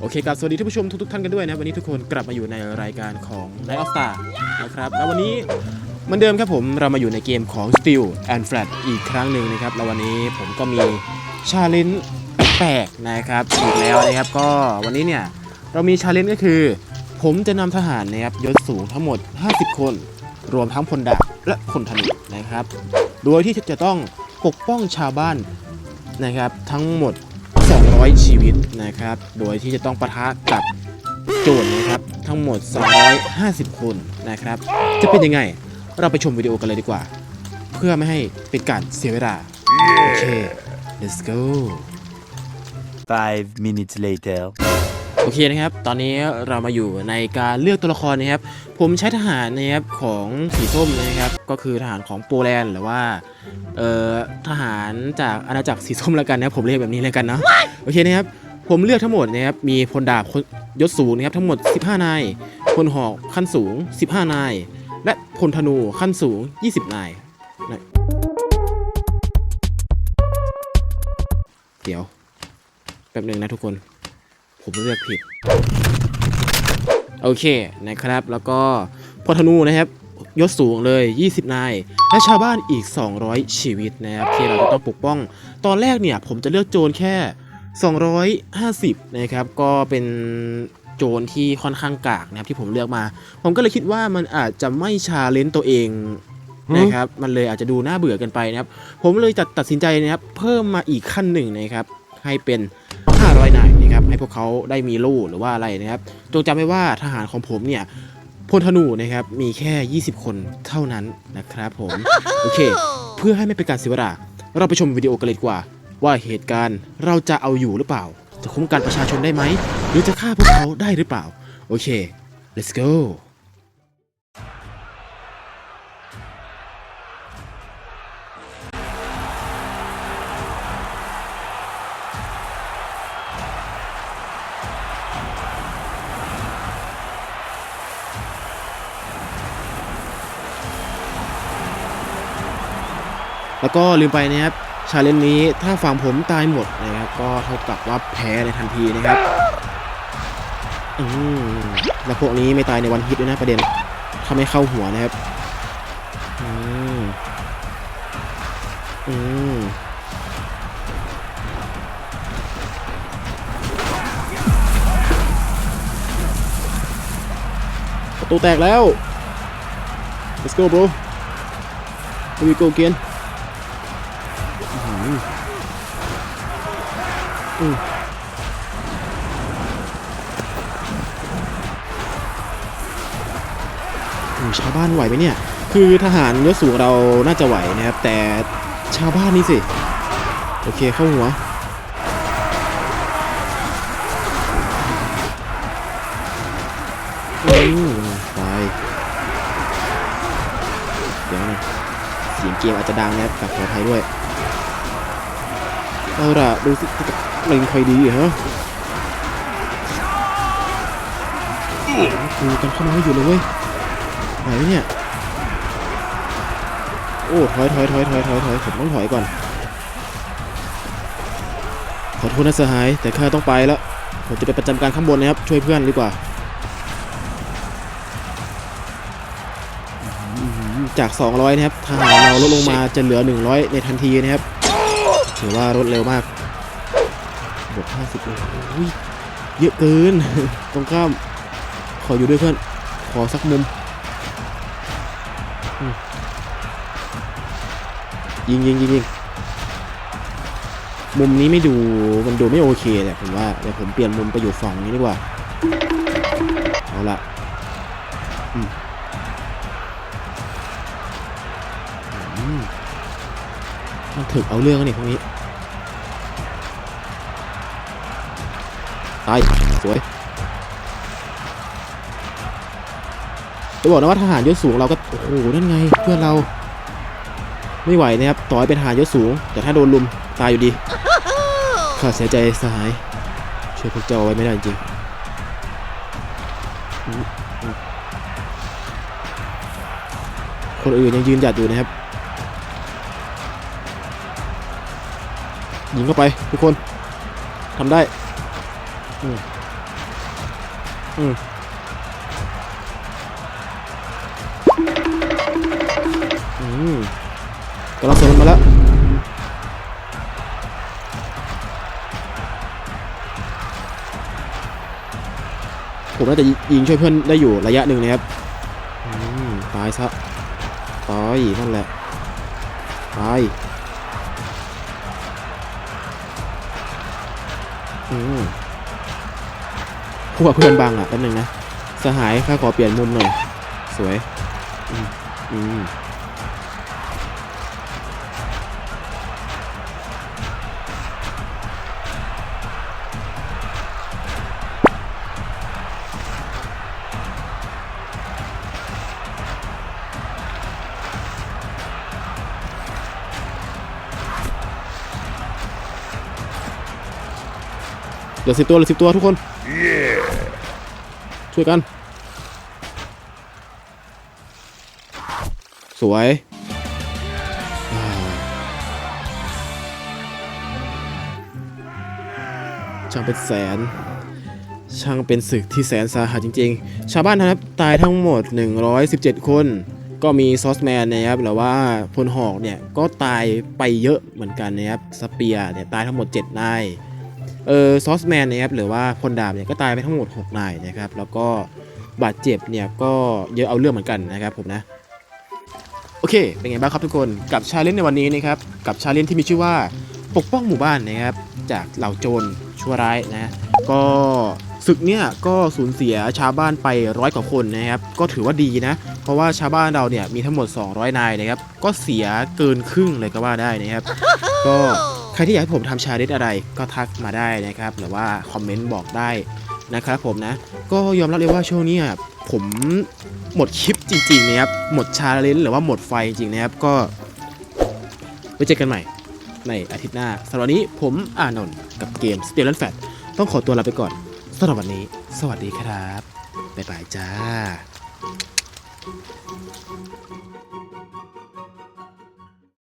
โอเคครับสวัสดีท่านผู้ชมทุกๆท่านกันด้วยนะ วันนี้ทุกคนกลับมาอยู่ในรายการของ Night of Star นะครับแล้ววันนี้เหมือนเดิมครับผมเรามาอยู่ในเกมของ Steel and Flat อีกครั้งหนึ่งนะครับแล้ววันนี้ผมก็มีชาเลนจ์แปลกนะครับอีกแล้วนะครับก็วันนี้เนี่ยเรามีชาเลนจ์ก็คือ ผมจะนำทหารนะครับยศสูงทั้งหมด 50 คน รวมทั้งพลดาบและพลธนูนะครับ โดยที่จะต้องปกป้องชาวบ้านนะครับทั้งหมด 200 ชีวิตนะครับ โดยที่จะต้องปะทะกับโจรนะครับ ทั้งหมด 250 คนนะครับ จะเป็นยังไง เราไปชมวิดีโอกันเลยดีกว่า เพื่อไม่ให้เป็นการเสียเวลา โอเค let's go Five minutes later. โอเคนะครับ ตอนนี้เรามาอยู่ในการเลือกตัวละครนะครับ ผมใช้ทหารนะครับของสีส้มนะครับ ก็คือทหารของโปแลนด์หรือว่าเอ่อทหารจากอาณาจักรสีส้มแล้วกันนะครับผมเรียกแบบนี้เลยกันเนาะโอเคนะครับผมเลือกทั้งหมดนะครับมีพลดาบยศสูงนะครับทั้งหมด 15 นายพลหอกขั้นสูง 15 นาย และพลธนูขั้นสูง 20 นายนะเดี๋ยวแป๊บหนึ่งนะทุกคน ผมเลือกผิด โอเคนะครับ แล้วก็พลธนูนะครับยศสูงเลย 20 นาย และชาวบ้านอีก 200 ชีวิตนะครับที่เราจะต้องปกป้อง ตอนแรกเนี่ยผมจะเลือกโจรแค่ 250 นะครับ ก็เป็นโจรที่ค่อนข้างกากนะครับที่ผมเลือกมา ผมก็เลยคิดว่ามันอาจจะไม่ชาเลนตัวเองนะครับมันเลยอาจจะดูน่าเบื่อกันไปนะครับ ผมเลยตัดตัดสินใจนะครับ เพิ่มมาอีกขั้นหนึ่งนะครับ ให้เป็น ให้พวกเขาได้มีลู่หรือว่าอะไรนะครับจงจำไว้ว่าทหารของผมเนี่ยพลธนูนะครับมีแค่ 20 คนเท่านั้นนะครับผมโอเค เพื่อให้ไม่เป็นการเสียเวลาเราไปชมวิดีโอกันเลยดีกว่า ว่าเหตุการณ์เราจะเอาอยู่หรือเปล่า จะคุ้มกันประชาชนได้ไหม หรือจะฆ่าพวกเขาได้หรือเปล่า โอเค let's go แล้วก็ลืมไปนะครับชาเลนจ์นี้ถ้าฝั่งผมตายหมดนะครับก็เท่ากับว่าแพ้ในทันทีนะครับอืมแล้วพวกนี้ไม่ตายในวันฮิตด้วยนะประเด็นถ้าไม่เข้าหัวนะครับอืมอืมประตูแตกแล้ว let's go bro here we go again อืมโอ้ชาวบ้านไหวไหมเนี่ย คือทหารยศสูงเราน่าจะไหวนะครับ แต่ชาวบ้านนี่สิ โอเคเข้าหัว ตาย เดี๋ยวนะเสียงเกมอาจจะดังนะครับกับขออภัยด้วย เอาล่ะดูสิจะเล็งใครดีเหรอคือกันเข้ามาไม่อยู่เลยเว้ยไหนวะเนี่ย โอ้ถอยถอยถอยถอยถอยถอยผมต้องถอยก่อน ขอโทษนะสหาย แต่ข้าต้องไปแล้ว ผมจะไปประจำการข้างบนนะครับ ช่วยเพื่อนดีกว่า จาก 200 นะครับ ทหารเราลดลงมาจะเหลือ 100 ในทันทีนะครับ ถือว่ารวดเร็วมากบวก50โอ้ยเยอะเกิน ตรงข้าม ขออยู่ด้วยเพื่อน ขอสักมุมอืมยิงยิงยิงยิงมุมนี้ไม่ดู มันดูไม่โอเคแหละผมว่าเดี๋ยวผมเปลี่ยนมุมไปอยู่ฝั่งนี้ดีกว่า เอาละอืมอืมมันถึกเอาเรื่องกันนี่พวกนี้ ตายสวยจะบอกนะว่าทหารยศสูงเราก็โอ้โหนั่นไงเพื่อนเรา ไม่ไหวนะครับต่อให้เป็นทหารยศสูง แต่ถ้าโดนลุมตายอยู่ดีข้าเสียใจสหายช่วยพวกเจ้าไว้ไม่ได้จริงคนอื่นยังยืนหยัดอยู่นะครับยิงเข้าไปทุกคนทำได้ อืมอืมอืมกำลังเสริมมาแล้วผมน่าจะยิงช่วยเพื่อนได้อยู่ระยะหนึ่งนะครับตายซะตายนั่นแหละตายอืม พวกเพื่อนบังอะแป๊บนึงนะสหายข้าขอเปลี่ยนมุมหน่อย สวยอืมอืมเหลือสิบตัวเหลือสิบตัวทุกคน ช่วยกัน สวยช่างเป็นแสน ช่างเป็นศึกที่แสนสาหัสจริง ๆ ชาวบ้านนะครับตายทั้งหมด 117 คน ก็มีซอสแมนนะครับหรือว่าพลหอกเนี่ยก็ตายไปเยอะเหมือนกันนะครับสเปียร์เนี่ยตายทั้งหมด 7 นาย เออซอสแมนนะครับหรือว่าพลดาบเนี่ยก็ตายไปทั้งหมด6นายนะครับแล้วก็บาดเจ็บเนี่ยก็เยอะเอาเรื่องเหมือนกันนะครับผมนะโอเค เป็นไงบ้างครับทุกคนกับชาเลนจ์ในวันนี้นะครับกับชาเลนจ์ที่มีชื่อว่าปกป้องหมู่บ้านนะครับจากเหล่าโจรชั่วร้ายนะก็ศึกเนี่ยก็สูญเสียชาวบ้านไปร้อยกว่าคนนะครับก็ถือว่าดีนะ เพราะว่าชาวบ้านเราเนี่ยมีทั้งหมด 200 นายนะครับก็เสียเกินครึ่งเลยก็ว่าได้นะครับ ก็ ใครที่อยากให้ผมทำชาเลนจ์อะไรก็ทักมาได้นะครับหรือว่าคอมเมนต์บอกได้นะครับผมนะ ก็ยอมรับเลยว่าช่วงนี้ผมหมดคลิปจริงๆนะครับหมดชาเลนจ์หรือว่าหมดไฟจริงๆนะครับก็ไว้เจอกันใหม่ในอาทิตย์หน้าสำหรับวันนี้ผมอานนท์กับเกม s t e l a n Fat ต้องขอตัวลาไปก่อนสำหรับวันนี้ สวัสดีครับ บ๊ายบายจ้า